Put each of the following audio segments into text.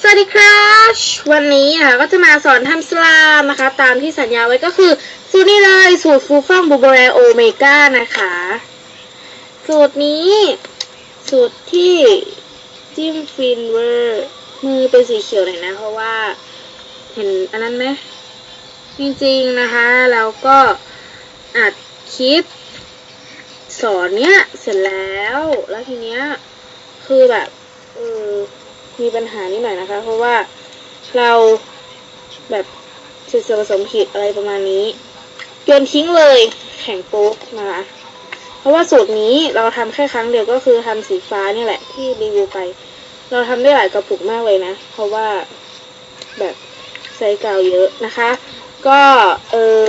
สวัสดีครับวันนี้นะคะก็จะมาสอนทำสลามนะคะ ตามที่สัญญาไว้ก็คือ สูตรนี้เลยสูตรฟูฟ่องบูเบอร์โอเมก้านะคะ สูตรนี้ สูตรที่จิ้มฟินเวอร์มือเป็นสีเขียวหน่อยนะ เพราะว่า เห็นอันนั้นไหมจริงๆนะคะแล้วก็อัดคลิปสอนเนี้ยเสร็จแล้วแล้วทีเนี้ย คือแบบเออมีปัญหานิดหน่อยนะคะ เพราะว่าเราแบบเศษส่วนผสมผิดอะไรประมาณนี้โยนทิ้งเลยแข็งโป๊กนะคะเพราะว่าสูตรนี้เราทำแค่ครั้งเดียวก็คือทำสีฟ้านี่แหละที่รีวิวไป เราทำได้หลายกระปุกมากเลยนะ เพราะว่าแบบใช้กาวเยอะนะคะ ก็เออ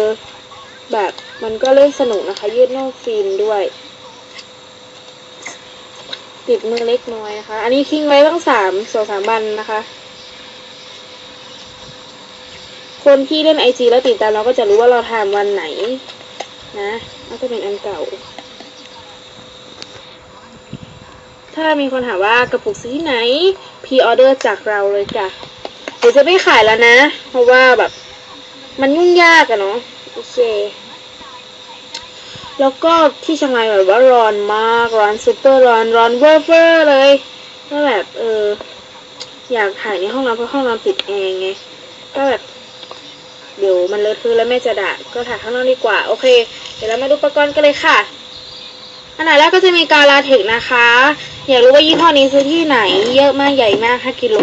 แบบมันก็เล่นสนุกนะคะ ยืดน่องฟิล์มด้วย ติดมือเล็กน้อยนะคะ อันนี้ทิ้งไว้ตั้งสามสองสามวันนะคะ คนที่เล่นไอจีแล้วติดตามเราก็จะรู้ว่าเราทำวันไหน นะแล้วก็เป็นอันเก่า ถ้ามีคนถามว่ากระปุกซื้อที่ไหนพ r ออเดอร์จากเราเลยจ้ะเดี๋ยวจะไม่ขายแล้วนะ เพราะว่าแบบ มันยุ่งยากอะเนาะโอเค แล้วก็ที่เชียงรายแบบว่าร้อนมากร้อนซูเปอร์ร้อนร้อนเวอร์เวอร์เลยก็แบบเอออยากถ่ายในห้องน้ำเพราะห้องน้ำติดแอร์ไงก็แบบเดี๋ยวมันเลอะเทอะแล้วแม่จะด่าก็ถ่ายข้างนอกดีกว่า โอเค เดี๋ยวเรามาดูอุปกรณ์กันเลยค่ะ อันไหนแรกก็จะมีกาลาเทกซ์นะคะ อยากรู้ว่ายี่ห้อนี้ซื้อที่ไหน เยอะมากใหญ่มาก5กิโล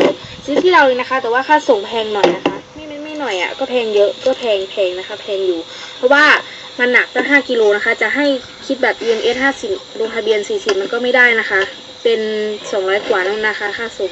ซื้อที่เราเลยนะคะ แต่ว่าค่าส่งแพงหน่อยนะคะไม่ไม่ไม่ หน่อยอะ่ะก็แพงเยอะก็แพงแพงนะคะแพงอยู่ เพราะว่ามันหนักตั้ง5กิโลนะคะ จะให้คิดแบบ EMS 50ลงทะเบียน 40 มันก็ไม่ได้นะคะ เป็น 200 กว่านั่นนะคะ ค่าส่ง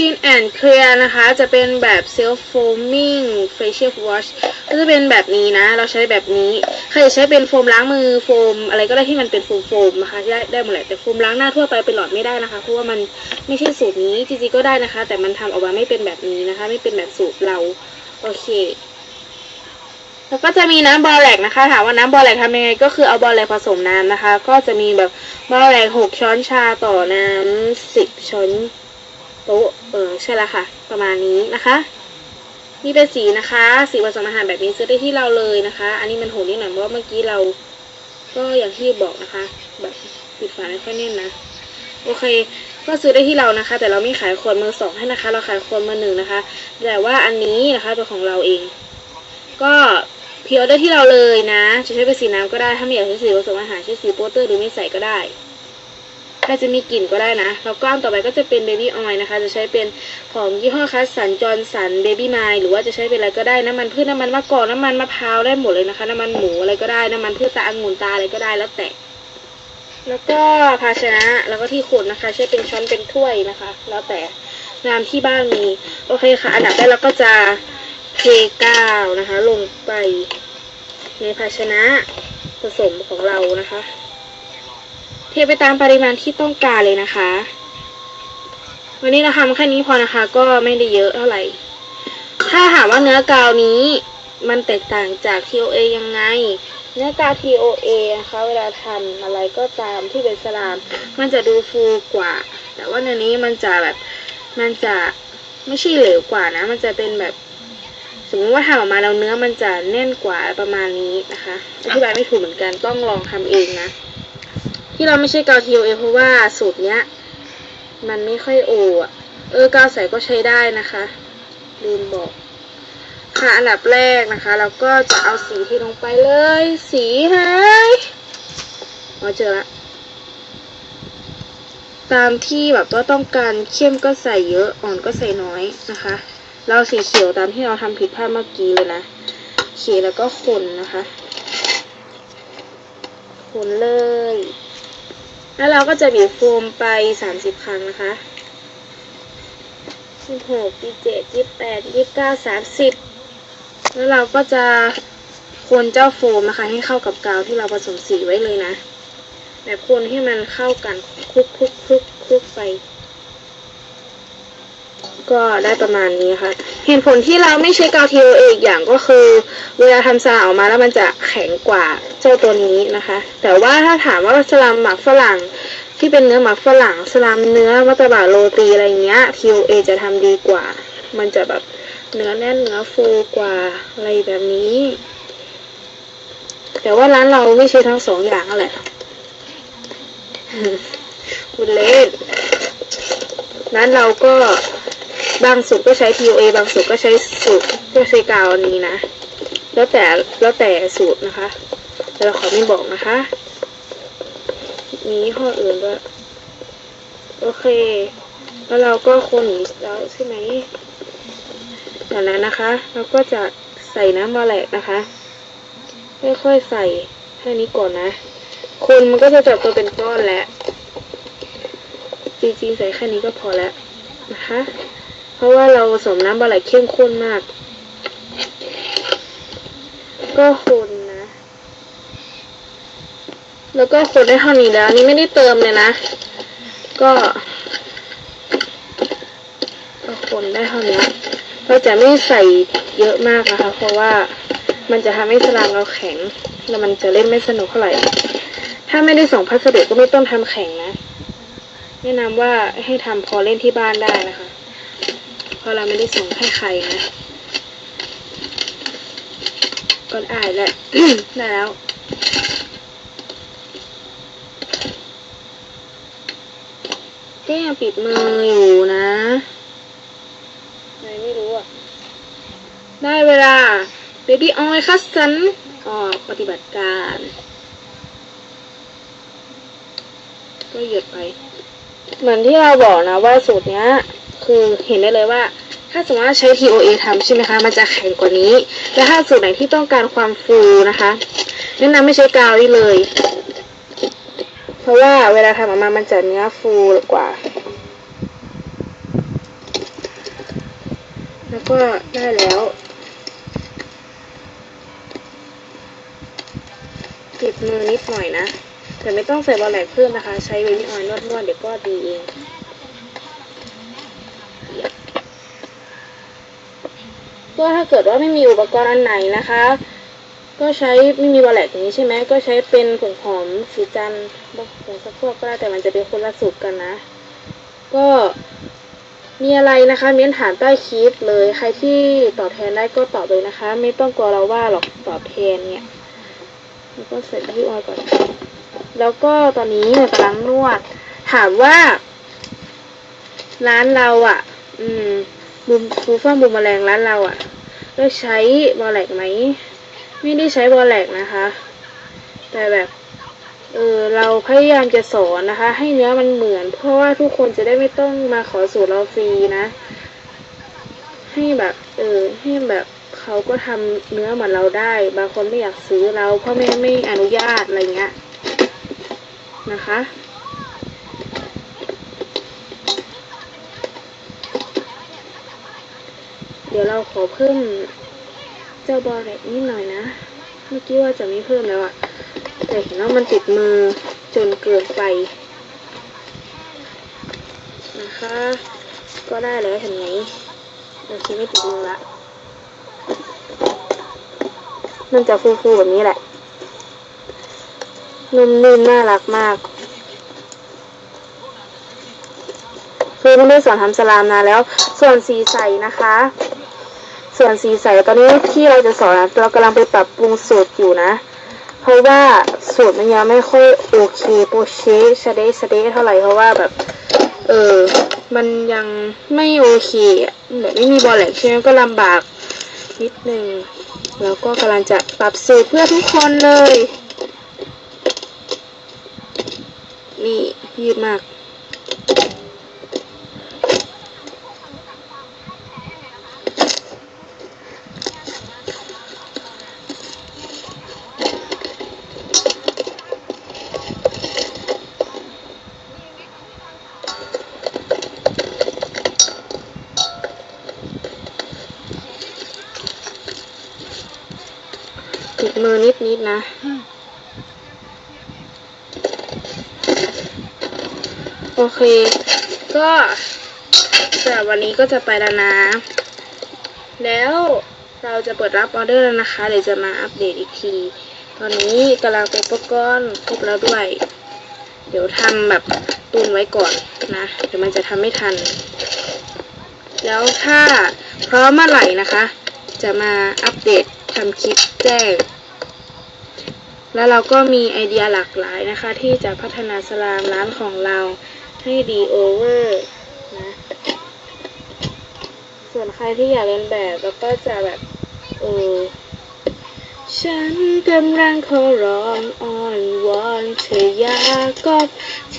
Clean and Clear นะคะ จะเป็นแบบ Self Foaming Facial Wash ก็จะเป็นแบบนี้นะ เราใช้แบบนี้ ใครจะใช้เป็นโฟมล้างมือโฟม อะไรก็ได้ที่มันเป็นโฟมโฟมนะคะได้ได้หมดแหละแต่โฟมล้างหน้าทั่วไปเป็นหลอดไม่ได้นะคะ เพราะว่ามันไม่ใช่สูตรนี้ จริงๆก็ได้นะคะ แต่มันทำออกมาไม่เป็นแบบนี้นะคะ ไม่เป็นแบบสูตรเรา โอเคแล้วก็จะมีน้ำบอแลกนะคะ ถามว่าน้ำบอแลกทำยังไง ก็คือเอาบอแลกผสมน้ำนะคะ ก็จะมีแบบบอแลกหกช้อนชาต่อน้ำสิบช้อน โต๊ะ เออใช่แล้วค่ะ ประมาณนี้นะคะ นี่เป็นสีนะคะ สีผสมอาหารแบบนี้ซื้อได้ที่เราเลยนะคะ อันนี้มันโหดนิดหน่อยเพราะว่าเมื่อกี้เรา ก็อย่างที่บอกนะคะ แบบปิดฝาไม่ค่อยแน่นนะโอเค ก็ซื้อได้ที่เรานะคะ แต่เราไม่ขายขวดมือสองให้นะคะ เราขายขวดมือหนึ่งนะคะ แต่ว่าอันนี้นะคะเป็นของเราเอง ก็พิออเดอร์ที่เราเลยนะ จะใช้เป็นสีน้ำก็ได้ ถ้าไม่อยากใช้สีผสมอาหารใช้สีโปสเตอร์หรือไม่ใส่ก็ได้ ถ้าจะมีกลิ่นก็ได้นะ แล้วก็อันต่อไปก็จะเป็นเบบี้ออยล์นะคะ จะใช้เป็นของยี่ห้อคัสสันจอร์สันเบบี้ไมล์หรือว่าจะใช้เป็นอะไรก็ได้น้ำมันพืชน้ำมันมะกอกน้ำมันมะพร้าวได้หมดเลยนะคะ น้ำมันหมูอะไรก็ได้น้ำมันพืชตาองุ่นตาอะไรก็ได้แล้วแต่แล้วก็ภาชนะแล้วก็ที่ขนนะคะ ใช้เป็นช้อนเป็นถ้วยนะคะ แล้วแต่งามที่บ้านมีโอเคค่ะ อันดับแรกเราก็จะเทกาวนะคะ ลงไปในภาชนะผสมของเรานะคะ ทไปตามปริมาณที่ต้องการเลยนะคะ วันนี้เราทำแค่นี้พอนะคะ ก็ไม่ได้เยอะเท่าไหร่ ถ้าถามว่าเนื้อกาวนี้มันแตกต่างจาก TOA ยังไง เนื้อกาว TOA นะคะเวลาทำอะไรก็ตามที่เป็นสลาม มันจะดูฟูกว่า แต่ว่าในนี้มันจะแบบมันจะไม่ใช่เหลวกว่านะ มันจะเป็นแบบสมมติว่าทำออกมาแล้วเนื้อมันจะแน่นกว่าประมาณนี้นะคะ อธิบายไม่ถูกเหมือนกันต้องลองทำเองนะ ที่เราไม่ใช่กาว TOA เพราะว่าสูตรเนี้ย มันไม่ค่อยโออะ เออกาวใสก็ใช้ได้นะคะ ลืมบอก ค่ะอันดับแรกนะคะ เราก็จะเอาสีที่ลงไปเลย สีหายอ๋อเจอละตามที่แบบว่าต้องการเข้มก็ใส่เยอะอ่อนก็ใส่น้อยนะคะ เราสีเขียวตามที่เราทำผิดพลาดเมื่อกี้เลยนะเขียแล้วก็คนนะคะ คนเลย แล้วเราก็จะบีบโฟมไปสามสิบครั้งนะคะสิบหกยี่เจ็ดยี่แปดยี่เก้าสามสิบแล้วเราก็จะคนเจ้าโฟมนะคะ ให้เข้ากับกาวที่เราผสมสีไว้เลยนะ แบบคนให้มันเข้ากันคลุกคลุกคลุกคลุกไป ก็ได้ประมาณนี้ค่ะ เหตุผลที่เราไม่ใช้กาว TOA อีกอย่างก็คือ เวลาทำสลาออกมาแล้วมันจะแข็งกว่าเจ้าตัวนี้นะคะ แต่ว่าถ้าถามว่าสลามหมักฝรั่งที่เป็นเนื้อหมักฝรั่งสลามเนื้อมัตบะโรตีอะไรเงี้ย TOA จะทำดีกว่า มันจะแบบเนื้อแน่นเนื้อฟูกว่าอะไรแบบนี้ แต่ว่าร้านเราไม่ใช่ทั้งสองอย่างแหละคุณเล่นร้านเราก็ บางสูตรก็ใช้ TOA บางสูตรก็ใช้สูตรก็ใช้กาวอันนี้นะ แล้วแต่แล้วแต่สูตรนะคะแต่เราขอไม่บอกนะคะ มียี่ห้ออื่นด้วยโอเค แล้วเราก็คนแล้วใช่ไหมจากนั้นนะคะ เราก็จะใส่น้ำมาแหลกนะคะ ค่อยๆใส่แค่นี้ก่อนนะ คนมันก็จะจับตัวเป็นก้อนแล้ว จริงๆใส่แค่นี้ก็พอแล้วนะคะ เพราะว่าเราผสมน้ำปลาไหลเข้มข้นมาก ก็คนนะ แล้วก็คนได้เท่านี้แล้ว นี่ไม่ได้เติมเลยนะ ก็ก็คนได้เท่านี้เราจะไม่ใส่เยอะมากนะคะ เพราะว่ามันจะทำให้สลามเราแข็ง แล้วมันจะเล่นไม่สนุกเท่าไหร่ ถ้าไม่ได้ส่งพัสดุก็ไม่ต้องทำแข็งนะ แนะนำว่าให้ทำพอเล่นที่บ้านได้นะคะ ราะเราไม่ได้ส่งให้ใครนะก็ได้แล้วได้แล้วก็ยังปิดมืออยู่นะอะไรไม่รู้อะ ได้เวลา Baby Oil คัสสันออกปฏิบัติการ ก็หยุดไป เหมือนที่เราบอกนะว่าสูตรเนี้ย คือเห็นได้เลยว่า ถ้าสมมติว่าใช้ TOA ทำใช่ไหมคะ มันจะแข็งกว่านี้ และถ้าสูตรไหนที่ต้องการความฟูนะคะแนะนำไม่ใช้กาวนี่เลย เพราะว่าเวลาทำออกมามันจะเนื้อฟูกว่า แล้วก็ได้แล้วติดมือนิดหน่อยนะ แต่ไม่ต้องใส่บอลแหลกเพิ่มนะคะ ใช้เบบี้ออยนวดๆเดี๋ยวก็ดีเอง ก็ถ้าเกิดว่าไม่มีอุปกรณ์อันไหนนะคะ ก็ใช้ไม่มีบอลแลกอย่างนี้ใช่ไหมก็ใช้เป็นผงหอมสีจันทร์ผงสักพวกก็ได้แต่มันจะเป็นคนละสูตรกันนะ ก็มีอะไรนะคะเม้นถามใต้คลิปเลยใครที่ตอบแทนได้ก็ตอบเลยนะคะ ไม่ต้องกลัวเราว่าหรอกตอบแทนเนี่ยแล้วก็ใส่ที่ออยก่อน แล้วก็ตอนนี้กำลังนวด ถามว่า ร้านเราอะ่ะ อืม บูมฟูฟ้าบูมแมลงร้านเราอะ่ะได้ใช้บอลแลกไหม ไม่ได้ใช้บอลแลกนะคะ แต่แบบเออเราพยายามจะสอนนะคะ ให้เนื้อมันเหมือน เพราะว่าทุกคนจะได้ไม่ต้องมาขอสูตรเราฟรีนะ ให้แบบเออให้แบบเขาก็ทำเนื้อเหมือนเราได้ บางคนไม่อยากซื้อเราเพ่อแม่ไม่อนุญาตอะไรเงี้ยนะคะ ดี๋ยวเราขอเพิ่มเจ้าบอลแรกนิดหน่อยนะ เมื่อกี้ว่าจะไม่เพิ่มแล้วอะแต่เห็นว่ามันติดมือจนเกินไป นะคะ ก็ได้แล้วเห็นไหมโอเคไม่ติดมือละมันจะฟูๆแบบนี้แหละ นุ่มๆน่ารักมาก คือไม่ได้สอนทำสลามนานแล้ว ส่วนสีใสนะคะ ส่วนสีใสตอนนี้ที่เราจะสอนนะเรากำลังไปปรับปรุงสูตรอยู่นะ เพราะว่าสูตรมันยังไม่ค่อยโอเคโปรเชชเดสเดเท่าไหร่เพราะว่าแบบ เออมันยังไม่โอเคอะแบบไม่มีบอลแหลกใช่ไหมก็ลำบากนิดนึงแล้วก็กำลังจะปรับสูตรเพื่อทุกคนเลย นี่ยืดมาก นิดนิดๆนะ โอเค ก็สำหรับวันนี้ก็จะไปแล้วนะ แล้วเราจะเปิดรับออเดอร์แล้วนะคะ เดี๋ยวจะมาอัปเดตอีกที ตอนนี้กำลังเป็นอุปกรณ์ครบแล้วด้วย เดี๋ยวทำแบบตุนไว้ก่อนนะ เดี๋ยวมันจะทำไม่ทัน แล้วถ้าพร้อมเมื่อไหร่นะคะ จะมาอัปเดตทำคลิปแจ้ง แล้วเราก็มีไอเดียหลากหลายนะคะ ที่จะพัฒนาสลามร้านของเราให้ดีโอเวอร์นะ ส่วนใครที่อยากเรียนแบบเราก็จะแบบเออฉันกำลังขอร้องอ้อนวอนเธออย่ากอบ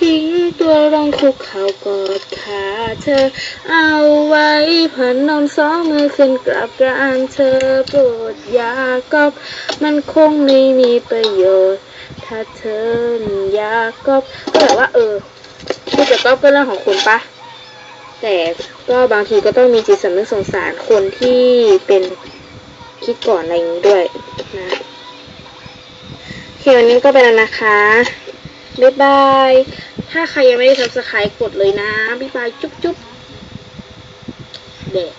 ทิ้งตัวลงคุกเข่ากอดขาเธอ เอาไว้พนนมสองมือขึ้นกราบกรานเธอโปรดยากอบ มันคงไม่มีประโยชน์ ถ้าเธอม่อยากกอบก็แบบว่าเออที่จะกอบก็นเรื่องของคุณปะแต่ก็บางทีก็ต้องมีจิตสำนึกสงสารคนที่เป็นคิดก่อนอะไรอย่างนี้ด้วยนะโอเควันนี้ก็ไปแล้วนะคะ บ๊ายบาย ถ้าใครยังไม่ได้ทับสไครต์กดเลยนะบ๊ายบายจุ๊บจุ๊บเด็ก